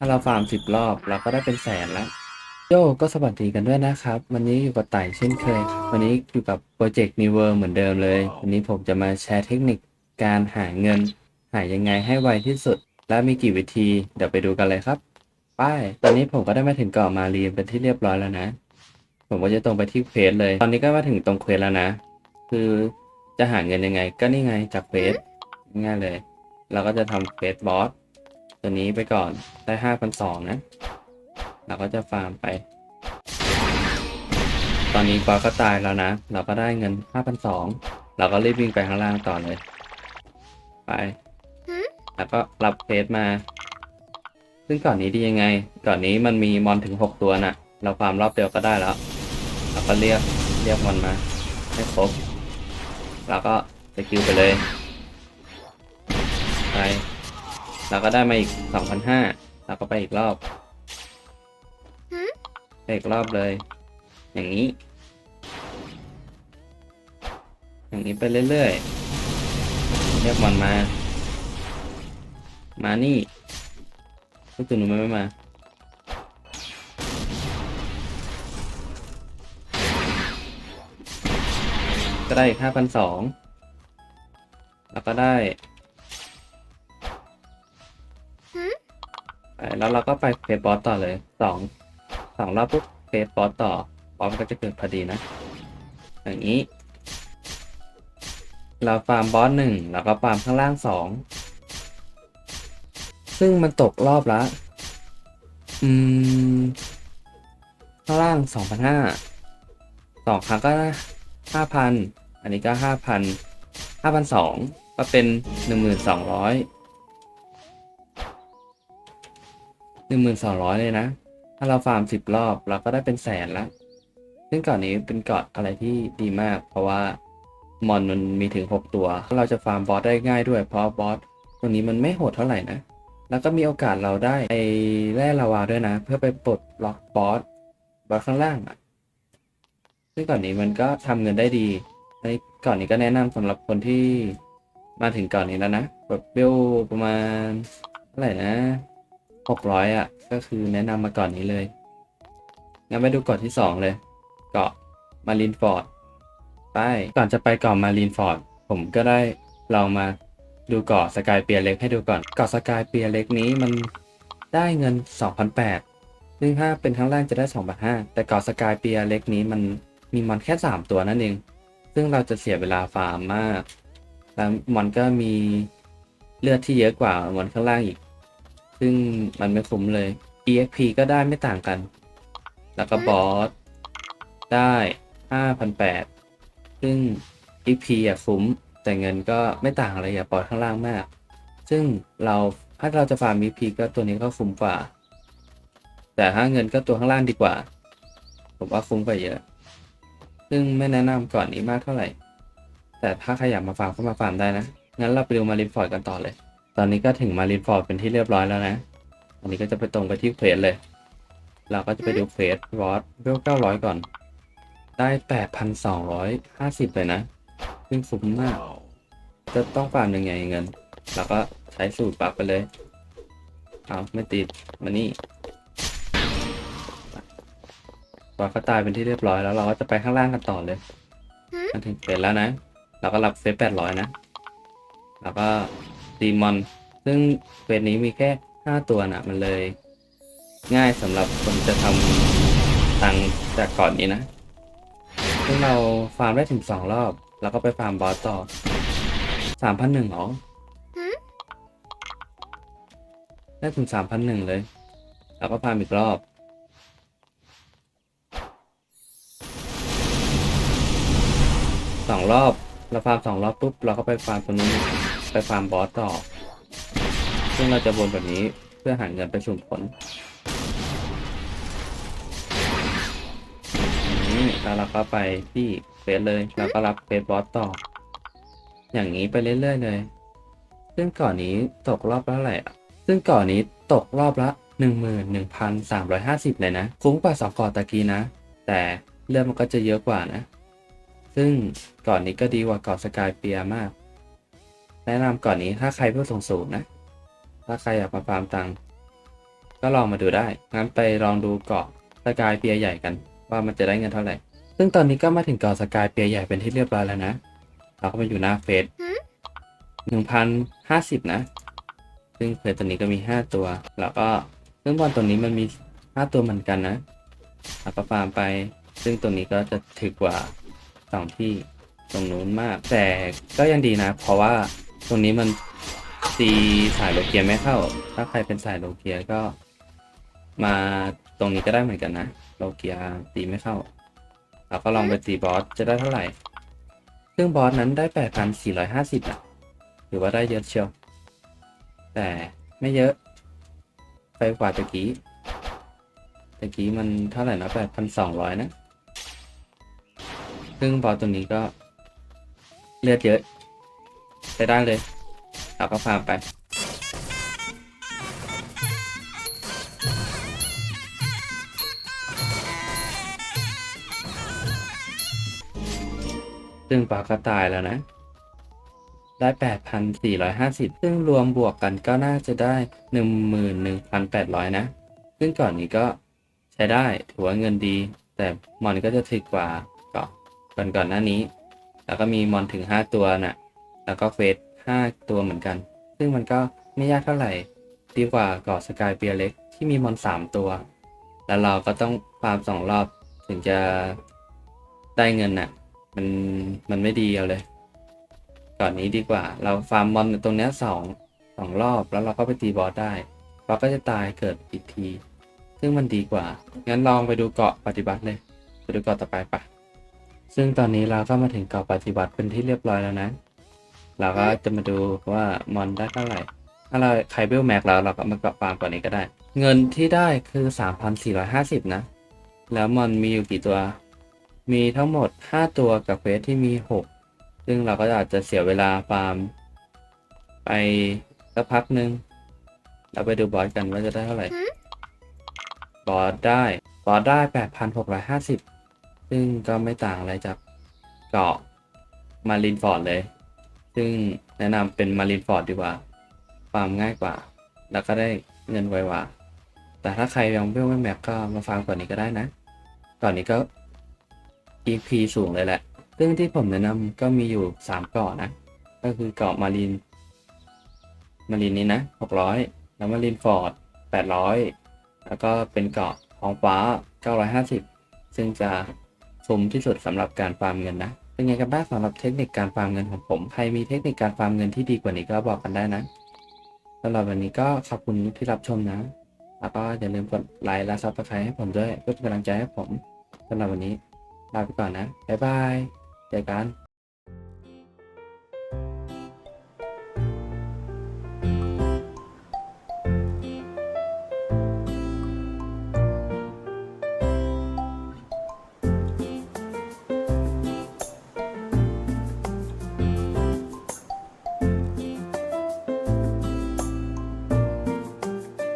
ถ้าเราฟาร์มสิบรอบเราก็ได้เป็นแสนแล้วโยก็สวัสดีกันด้วยนะครับ วันนี้อยู่กับไต่เช่นเคย วันนี้อยู่กับโปรเจกต์ New World เหมือนเดิมเลย วันนี้ผมจะมาแชร์เทคนิคการหาเงิน หายังไงให้ไวที่สุด และมีกี่วิธี เดี๋ยวไปดูกันเลยครับไป้ายตอนนี้ผมก็ได้มาถึงเกาะมารีนเป็นที่เรียบร้อยแล้วนะ ผมก็จะตรงไปที่เควสเลย ตอนนี้ก็มาถึงตรงเควสแล้วนะ คือจะหาเงินยังไง ก็นี่ไงจากเควสง่ายเลย เราก็จะทำเควสบอส ตัวนี้ไปก่อนได้ห้าพันสองนะ เราก็จะฟาร์มไป ตอนนี้บอสก็ตายแล้วนะ เราก็ได้เงินห้าพันสองเราก็รีบวิ่งไปข้างล่างต่อเลย ไป แล้วก็รับเควสมา ซึ่งก่อนนี้ดียังไง ก่อนนี้มันมีมอนถึงหกตัวน่ะ เราฟาร์มรอบเดียวก็ได้แล้ว เราก็เรียกเรียกมอนมาให้ครบแล้วก็สกิลไปเลย ไป เราก็ได้มาอีกสองพันห้าเราก็ไปอีกรอบไปอีกรอบเลย อย่างนี้ อย่างนี้ไปเรื่อยๆเรียกมอนมา มานี่ลูกตัวหนูไม่ไม่มาก็ได้อีกห้าพันสองแล้วก็ได้ แล้วเราก็ไปเฟสบอสต่อเลยสองสองรอบปุ๊บเฟสบอสต่อบอสก็จะเกิดพอดีนะ อย่างนี้ เราฟาร์มบอสหนึ่งแล้วก็ฟาร์มข้างล่างสองซึ่งมันตกรอบละ อืม ข้างล่างสองพันห้าสองครั้งก็ห้าพันอันนี้ก็ห้าพันห้าพันสองก็เป็นหนึ่งหมื่นสองร้อย หนึ่งหมื่นสองร้อยเลยนะ ถ้าเราฟาร์มสิบรอบเราก็ได้เป็นแสนละ ซึ่งเก่อนนี้เป็นเกาะอะไรที่ดีมาก เพราะว่ามอนมันมีถึงหกตัว เราจะฟาร์มบอสได้ง่ายด้วย เพราะบอสตัวนี้มันไม่โหดเท่าไหร่นะ แล้วก็มีโอกาสเราได้ไอ้แร่ลาวาด้วยนะ เพื่อไปปลดล็อกบอสบอสข้างล่างอะ ซึ่งก่อนนี้มันก็ทำเงินได้ดีในก่อนนี้ก็แนะนำสำหรับคนที่มาถึงก่อนนี้แล้วนะ แบบเบลประมาณเท่าไหร่นะ หกร้อยอะ ก็คือแนะนำมาก่อนนี้เลย งั้นไปดูเกาะที่สองเลย เกาะมารินฟอร์ด ไป ก่อนจะไปเกาะมารินฟอร์ด ผมก็ได้ลองมาดูเกาะสกายเปียเล็กให้ดูก่อน เกาะสกายเปียเล็กนี้มันได้เงิน 2,800ซึ่งถ้าเป็นข้างล่างจะได้ 2,500แต่เกาะสกายเปียเล็กนี้มันมีมอนแค่ 3 ตัวนั่นเอง ซึ่งเราจะเสียเวลาฟาร์มมาก แล้วมอนก็มีเลือดที่เยอะกว่ามอนข้างล่างอีก ซึ่งมันไม่คุ้มเลย EXP ก็ได้ไม่ต่างกัน แล้วก็บอสได้5,800ซึ่ง EP อะคุ้ม แต่เงินก็ไม่ต่างอะไรอย่าปล่อยข้างล่างมาก ซึ่งเราถ้าเราจะฟาร์ม EP ก็ตัวนี้ก็คุ้มกว่า แต่ถ้าเงินก็ตัวข้างล่างดีกว่า ผมว่าคุ้มกว่าเยอะ ซึ่งไม่แนะนำก่อนนี้มากเท่าไหร่ แต่ถ้าใครอยากมาฟาร์มก็มาฟาร์มได้นะ งั้นเราไปดูมารินฟอร์ดกันต่อเลย ตอนนี้ก็ถึงมารินฟอร์ดเป็นที่เรียบร้อยแล้วนะ อันนี้ก็จะไปตรงไปที่เควสเลย เราก็จะไปดูเควสวอตเวลเก้าร้อยก่อน ได้แปดพันสองร้อยห้าสิบเลยนะ ซึ่งคุ้มมาก จะต้องฟาร์มยังไงเงิน เราก็ใช้สูตรปรับไปเลย เอาไม่ติด มานี่วอตก็ตายเป็นที่เรียบร้อยแล้วเราก็จะไปข้างล่างกันต่อเลยมาถึงเควสแล้วนะ เราก็รับเฟสแปดร้อยนะ แล้วก็ ดีมอน ซึ่งเควสนี้มีแค่ห้าตัวนะมันเลย ง่ายสำหรับคนจะทำตังค์จากก่อนนี้นะ ซึ่งเราฟาร์มได้ถึงสองรอบ แล้วก็ไปฟาร์มบอสต่อสามพันหนึ่งหรอได้ถึงสามพันหนึ่งเลย แล้วก็ฟาร์มอีกรอบสองรอบ เราฟาร์มสองรอบปุ๊บ เราก็ไปฟาร์มตัวนู้น ไปฟาร์มบอสต่อ ซึ่งเราจะวนแบบนี้เพื่อหาเงินไปสุ่มผลแล้วเราก็ไปที่เฟสเลย แล้วก็รับเฟสบอสต่อ อย่างนี้ไปเรื่อยๆเลย ซึ่งก่อนนี้ตกรอบละเท่าไหร่อะ ซึ่งก่อนนี้ตกรอบละ 11,350 เลยนะ คุ้มกว่าสองก่อนตะกี้นะ แต่เลือดมันก็จะเยอะกว่านะ ซึ่งก่อนนี้ก็ดีกว่าก่อนสกายเปียมาก แนะนำก่อนนี้ถ้าใครเพื่อส่งสูงนะ ถ้าใครอยากมาฟาร์มตังค์ก็ลองมาดูได้ งั้นไปลองดูเกาะสกายเปียใหญ่กัน ว่ามันจะได้เงินเท่าไหร่ ซึ่งตอนนี้ก็มาถึงเกาะสกายเปียใหญ่เป็นที่เรียบร้อยแล้วนะ เราก็มาอยู่หน้าเฟสหนึ่งพันห้าสิบนะ ซึ่งเฟสตัวนี้ก็มีห้าตัว แล้วก็ซึ่งบอลตัวนี้มันมีห้าตัวเหมือนกันนะเราก็ฟาร์มไป ซึ่งตัวนี้ก็จะถึกกว่าสองที่ตรงนู้นมาก แต่ก็ยังดีนะ เพราะว่า ตรงนี้มันตีสายโลเกียไม่เข้า ถ้าใครเป็นสายโลเกียก็ มาตรงนี้ก็ได้เหมือนกันนะ โลเกียตีไม่เข้า เราก็ลองไปตีบอสจะได้เท่าไหร่ซึ่งบอสนั้นได้ 8,450อะถือว่าได้เยอะเชียว แต่ไม่เยอะ ไปกว่าตะกี้ตะกี้มันเท่าไหร่นะ8,200นะ ซึ่งบอสตัวนี้ก็เลือดเยอะ ใช้ได้เลยเราก็ฟาร์มไป ซึ่งปาก็ตายแล้วนะ ได้ 8,450 ซึ่งรวมบวกกันก็น่าจะได้ 11,800 นะ ซึ่งก่อนนี้ก็ใช้ได้ถือว่าเงินดี แต่มอนก็จะถึกกว่าก่อนก่อนหน้านี้ แล้วก็มีมอนถึง 5 ตัวน่ะ แล้วก็เฟส5 ตัวเหมือนกัน ซึ่งมันก็ไม่ยากเท่าไหร่ ดีกว่าเกาะสกายเปียเล็กที่มีมอน 3 ตัว แล้วเราก็ต้องฟาร์มสองรอบถึงจะได้เงินน่ะ มัน มันไม่ดีเอาเลย ก่อนนี้ดีกว่า เราฟาร์มมอนตรงเนี้ยสองสองรอบแล้วเราก็ไปตีบอสได้บอสก็จะตายเกิดอีกที ซึ่งมันดีกว่า งั้นลองไปดูเกาะปฏิบัติเลย ไปดูเกาะต่อไปปะซึ่งตอนนี้เราก็มาถึงเกาะปฏิบัติเป็นที่เรียบร้อยแล้วนะ เราก็จะมาดูว่ามอนได้เท่าไหร่ ถ้าเราใครเบลแม็กแล้วเราก็มาเกาะฟาร์มก่อนนี้ก็ได้ เงินที่ได้คือ 3,450 นะ แล้วมอนมีอยู่กี่ตัว มีทั้งหมด 5 ตัวกับเควสที่มี 6 ซึ่งเราก็อาจจะเสียเวลาฟาร์ม ไปสักพักหนึ่งเราไปดูบอสกันว่าจะได้เท่าไหร่ บอสได้ บอสได้ 8,650 ซึ่งก็ไม่ต่างอะไรจากเกาะมารินฟอร์ดเลย ซึ่งแนะนำเป็นมารินฟอร์ดดีกว่าฟาร์มง่ายกว่า แล้วก็ได้เงินไวกว่า แต่ถ้าใครยังเบลไม่แม็กก็มาฟาร์มก่อนนี้ก็ได้นะ ก่อนนี้ก็ EP สูงเลยแหละ ซึ่งที่ผมแนะนำก็มีอยู่ 3 เกาะนะ ก็คือเกาะมารินมารินนี้นะ 600 แล้วมารินฟอร์ด 800 แล้วก็เป็นเกาะท้องฟ้า 950 ซึ่งจะคุ้มที่สุดสำหรับการฟาร์มเงินนะ เป็นไงกันบ้างสำหรับเทคนิคการฟาร์มเงินของผม ใครมีเทคนิคการฟาร์มเงินที่ดีกว่านี้ก็บอกกันได้นะสำหรับวันนี้ก็ขอบคุณที่รับชมนะ แล้วก็อย่าลืมกดไลค์และซับสไครต์ให้ผมด้วยเพื่อเป็นกำลังใจให้ผมสำหรับวันนี้ลาไปก่อนนะบ๊ายบายเจอกัน